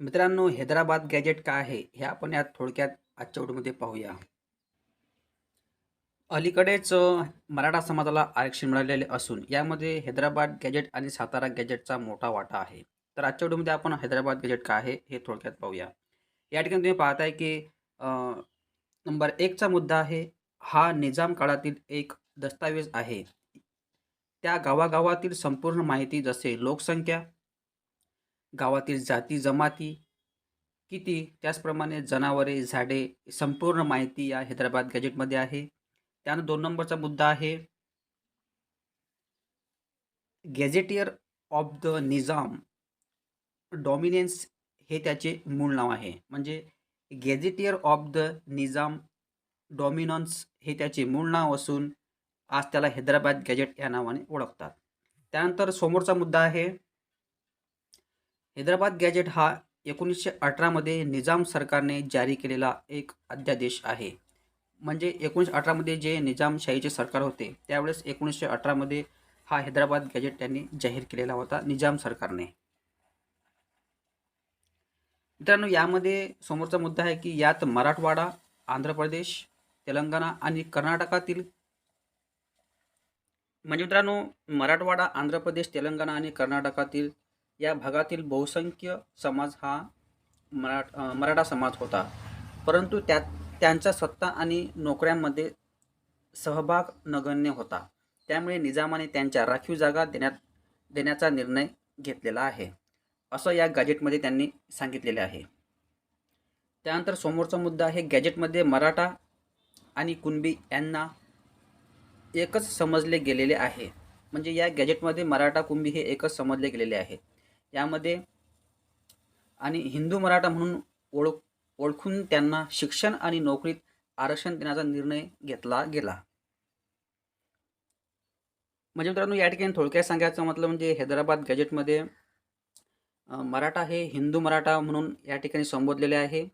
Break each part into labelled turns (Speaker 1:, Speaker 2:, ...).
Speaker 1: मित्रांनो हैदराबाद गॅजेट काय आहे हे आपण यात थोडक्यात आजच्या व्हिडिओमध्ये पाहूया. अलीकडेच मराठा समाजाला आरक्षण मिळालेले असून यामध्ये हैदराबाद गॅजेट आणि सातारा गॅजेटचा मोठा वाटा आहे. तर आजच्या व्हिडिओमध्ये आपण हैदराबाद गॅजेट काय आहे हे थोडक्यात पाहूया. या ठिकाणी तुम्ही पाहताय की नंबर एकचा मुद्दा आहे हा निजाम काळातील एक दस्तावेज आहे. त्या गावागावातील संपूर्ण माहिती जसे लोकसंख्या गावातील जाती जमाती किती? त्याचप्रमाणे जनावरे झाडे संपूर्ण माहिती या हैदराबाद गॅजेटमध्ये आहे. त्यानंतर दोन नंबरचा मुद्दा आहे. Gazetteer of the Nizam dominance हे त्याचे मूळ नाव आहे. म्हणजे gazetteer of the Nizam dominance हे त्याचे मूळ नाव असून आज त्याला हैदराबाद गॅजेट या नावाने ओळखतात. त्यानंतर समोरचा मुद्दा आहे. हैदराबाद गॅजेट हा एकोणीसशे अठरामध्ये निजाम सरकारने जारी केलेला एक अध्यादेश आहे. म्हणजे एकोणीसशे अठरामध्ये जे निजामशाहीचे सरकार होते त्यावेळेस एकोणीसशे अठरामध्ये हा हैदराबाद गॅजेट त्यांनी जाहीर केलेला होता निजाम सरकारने. मित्रांनो यामध्ये समोरचा मुद्दा आहे की यात मराठवाडा आंध्र प्रदेश तेलंगणा आणि कर्नाटकातील म्हणजे मित्रांनो मराठवाडा आंध्र प्रदेश तेलंगणा आणि कर्नाटकातील या भागातील बहुसंख्य समाज हा मराठ मराठा समाज होता. परंतु त्यात त्यांचा सत्ता आणि नोकऱ्यांमध्ये सहभाग नगण्य होता. त्यामुळे निजामाने त्यांच्या राखीव जागा देण्यात देण्याचा निर्णय घेतलेला आहे. असं या गॅजेटमध्ये त्यांनी सांगितलेले आहे. त्यानंतर समोरचा मुद्दा आहे गॅजेटमध्ये मराठा आणि कुणबी यांना एकच समजले गेलेले आहे. म्हणजे या गॅजेटमध्ये मराठा कुंभी हे एकच समजले गेलेले आहे. यामध्ये आणि हिंदू मराठा म्हणून ओळख ओळखून त्यांना शिक्षण आणि नोकरीत आरक्षण देण्याचा निर्णय घेतला गेला. म्हणजे मित्रांनो या ठिकाणी थोडक्यात सांगायचं म्हटलं म्हणजे हैदराबाद गॅजेटमध्ये मराठा हे हिंदू मराठा म्हणून या ठिकाणी संबोधलेले आहे.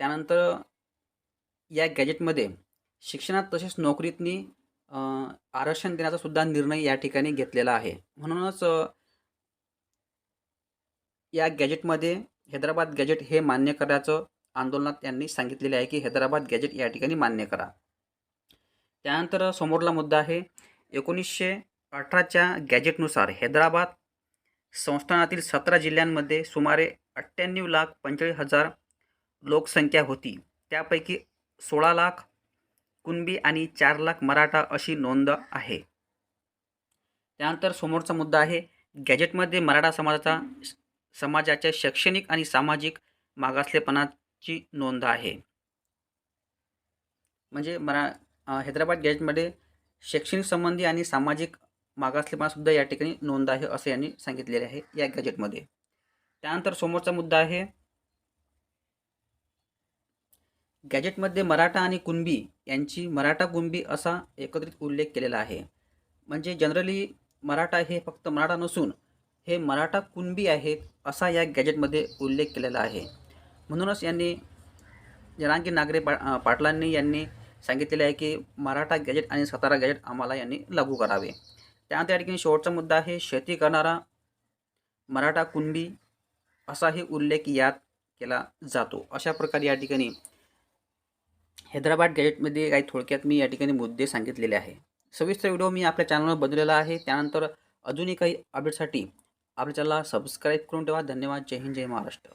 Speaker 1: त्यानंतर या गॅजेटमध्ये शिक्षणात तसेच नोकरीतनी आरक्षण देण्याचा सुद्धा निर्णय या ठिकाणी घेतलेला आहे. म्हणूनच या गॅजेटमध्ये हैदराबाद गॅजेट हे मान्य करण्याचं आंदोलनात त्यांनी सांगितलेले आहे की हैदराबाद गॅजेट या ठिकाणी मान्य करा. त्यानंतर समोरला मुद्दा आहे एकोणीसशे अठराच्या गॅजेटनुसार हैदराबाद संस्थानातील सतरा जिल्ह्यांमध्ये सुमारे अठ्ठ्याण्णव लाख पंचेचाळीस हजार लोकसंख्या होती. त्यापैकी सोळा लाख कुणबी आणि चार लाख मराठा अशी नोंद आहे. त्यानंतर समोरचा मुद्दा आहे गॅजेटमध्ये मराठा समाजाचा समाजाच्या शैक्षणिक आणि सामाजिक मागासलेपणाची नोंद आहे. म्हणजे मरा हैदराबाद गॅजेटमध्ये शैक्षणिक संबंधी आणि सामाजिक मागासलेपणासुद्धा या ठिकाणी नोंद आहे असे यांनी सांगितलेले आहे या गॅजेटमध्ये. त्यानंतर समोरचा मुद्दा आहे. गॅजेटमध्ये मराठा आणि कुणबी यांची मराठा कुणबी असा एकत्रित उल्लेख केलेला आहे. म्हणजे जनरली मराठा हे फक्त मराठा नसून हे मराठा कुणबी आहेत असा या गॅजेटमध्ये उल्लेख केलेला आहे. म्हणूनच यांनी जनांगी नागरे पा पाटलांनी यांनी सांगितलेले आहे की मराठा गॅजेट आणि सातारा गॅजेट आम्हाला यांनी लागू करावे. त्यानंतर या ठिकाणी शेवटचा मुद्दा आहे शेती करणारा मराठा कुणबी असाही उल्लेख यात केला जातो. अशा प्रकारे या ठिकाणी हैदराबाद गॅजेटमध्ये काही थोडक्यात मी या ठिकाणी मुद्दे सांगितलेले आहे. सविस्तर व्हिडिओ मी आपल्या चॅनलवर बनवलेला आहे. त्यानंतर अजूनही काही अपडेटसाठी आपल्या चॅनलला सबस्क्राईब करून ठेवा धन्यवाद। जय हिंद जय महाराष्ट्र।